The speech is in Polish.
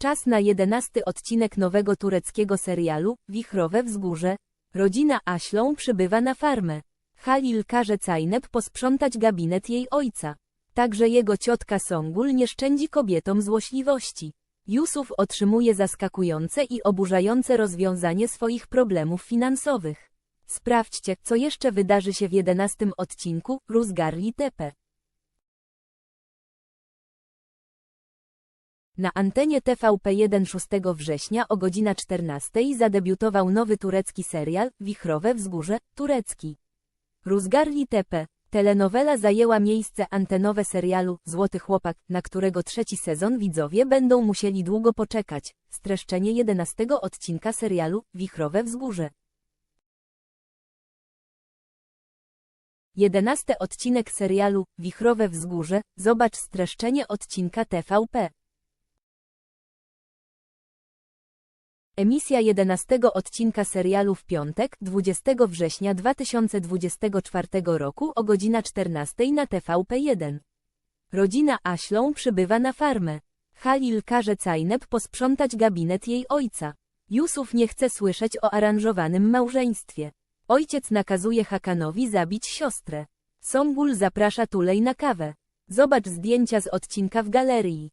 Czas na jedenasty odcinek nowego tureckiego serialu, Wichrowe Wzgórze. Rodzina Aślą przybywa na farmę. Halil każe Cajnep posprzątać gabinet jej ojca. Także jego ciotka Songul nie szczędzi kobietom złośliwości. Yusuf otrzymuje zaskakujące i oburzające rozwiązanie swoich problemów finansowych. Sprawdźcie, co jeszcze wydarzy się w jedenastym odcinku, Ruzgarli Tepe. Na antenie TVP1 6 września o godzina 14 zadebiutował nowy turecki serial, Wichrowe Wzgórze, turecki. Ruzgarli Tepe, telenowela zajęła miejsce antenowe serialu Złoty Chłopak, na którego trzeci sezon widzowie będą musieli długo poczekać. Streszczenie 11 odcinka serialu, Wichrowe Wzgórze. Jedenasty odcinek serialu Wichrowe Wzgórze, zobacz streszczenie odcinka TVP. Emisja 11 odcinka serialu w piątek, 20 września 2024 roku o godzina 14 na TVP1. Rodzina Aślą przybywa na farmę. Halil każe Cajnep posprzątać gabinet jej ojca. Yusuf nie chce słyszeć o aranżowanym małżeństwie. Ojciec nakazuje Hakanowi zabić siostrę. Songul zaprasza Tulej na kawę. Zobacz zdjęcia z odcinka w galerii.